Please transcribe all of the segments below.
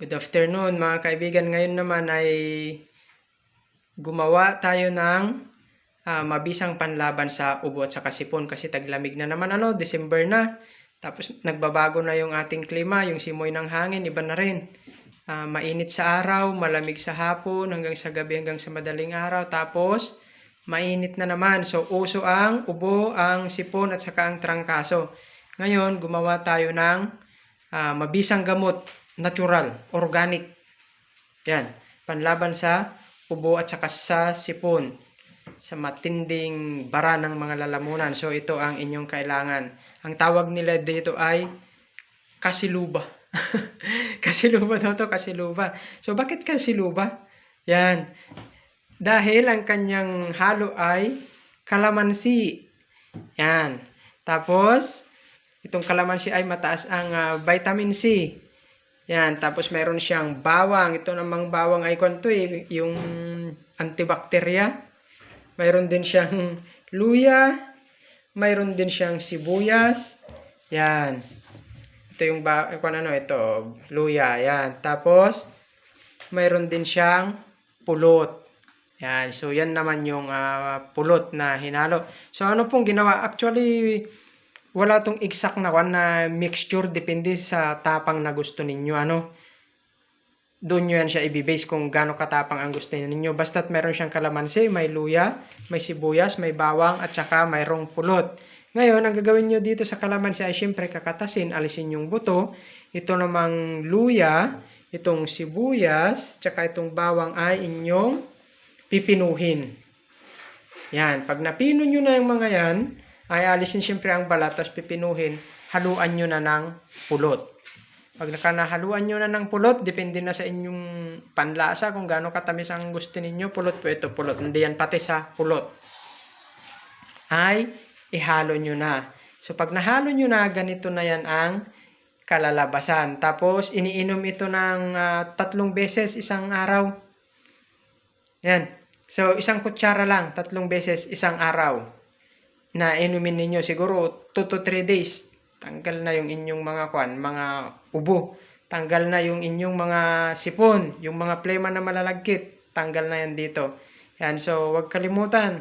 Good afternoon mga kaibigan. Ngayon naman ay gumawa tayo ng ah, mabisang panlaban sa ubo at saka sipon kasi taglamig na naman ano, December na. Tapos nagbabago na yung ating klima, yung simoy ng hangin, iba na rin. Ah, mainit sa araw, malamig sa hapon, hanggang sa gabi, hanggang sa madaling araw. Tapos mainit na naman. So uso ang ubo, ang sipon at saka ang trangkaso. Ngayon, gumawa tayo ng ah, mabisang gamot, natural, organic. Yan, panlaban sa ubo at saka sa sipon, sa matinding bara ng mga lalamunan. So ito ang inyong kailangan. Ang tawag nila dito ay kasiluba. kasiluba daw to, kasiluba. So bakit kasiluba? Yan. Dahil ang kanyang halo ay kalamansi. Yan. Tapos, itong kalamansi ay mataas ang ah, vitamin C. Yan, tapos meron siyang bawang. Ito namang bawang ay kwanto eh, yung antibacteria. Mayroon din siyang luya. Mayroon din siyang sibuyas. Yan. Ito yung ba kung ano ito, luya. Yan. Tapos mayroon din siyang pulot. Yan. So yan naman yung ah, pulot na hinalo. So ano pong ginawa? Actually wala tong exact na one na mixture depende sa tapang na gusto ninyo ano? Doon nyo yan siya ibibase kung gaano katapang ang gusto ninyo. Basta't meron siyang kalamansi may luya may sibuyas may bawang at saka mayroong pulot. Ngayon ang gagawin nyo dito sa kalamansi ay syempre kakatasin alisin yung buto. Ito namang luya itong sibuyas tsaka itong bawang ay inyong pipinuhin. Yan pag napino nyo na yung mga yan ay alisin siyempre ang balat, tapos pipinuhin, haluan nyo na ng pulot. Pag nakanahaluan nyo na ng pulot, depende na sa inyong panlasa kung gaano katamis ang gusto ninyo, pulot po ito, pulot. Hindi yan pati sa pulot. Ay, ihalo nyo na. So, pag nahalo nyo na, ganito na yan ang kalalabasan. Tapos, iniinom ito ng ah, tatlong beses isang araw. Yan. So, isang kutsara lang, tatlong beses isang araw na inumin ninyo siguro 2 to 3 days tanggal na yung inyong mga kwan, mga ubo. Tanggal na yung inyong mga sipon, yung mga plema na malalagkit, tanggal na yan dito. Yan, so wag kalimutan,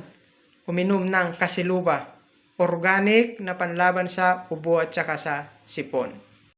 uminom ng kasiluba. Organic na panlaban sa ubo at saka sa sipon.